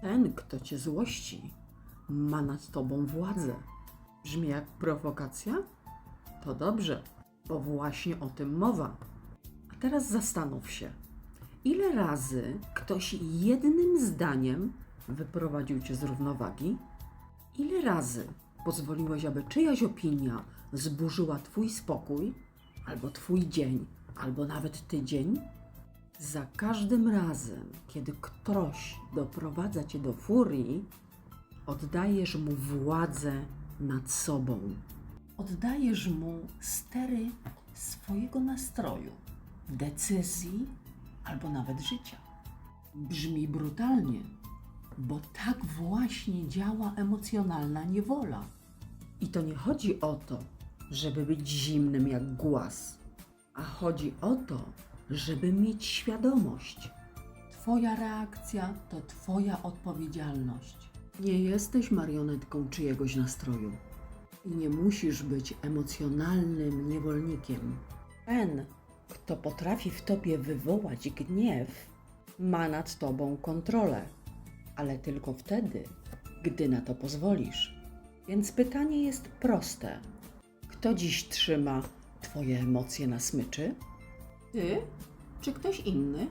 Ten, kto cię złości, ma nad tobą władzę. Brzmi jak prowokacja? To dobrze, bo właśnie o tym mowa. A teraz zastanów się, ile razy ktoś jednym zdaniem wyprowadził cię z równowagi? Ile razy pozwoliłeś, aby czyjaś opinia zburzyła twój spokój, albo twój dzień, albo nawet tydzień? Za każdym razem, kiedy ktoś doprowadza cię do furii, oddajesz mu władzę nad sobą. Oddajesz mu stery swojego nastroju, decyzji albo nawet życia. Brzmi brutalnie, bo tak właśnie działa emocjonalna niewola. I to nie chodzi o to, żeby być zimnym jak głaz, a chodzi o to, żeby mieć świadomość. Twoja reakcja to Twoja odpowiedzialność. Nie jesteś marionetką czyjegoś nastroju i nie musisz być emocjonalnym niewolnikiem. Ten, kto potrafi w tobie wywołać gniew, ma nad tobą kontrolę, ale tylko wtedy, gdy na to pozwolisz. Więc pytanie jest proste: kto dziś trzyma Twoje emocje na smyczy? Ty czy ktoś inny?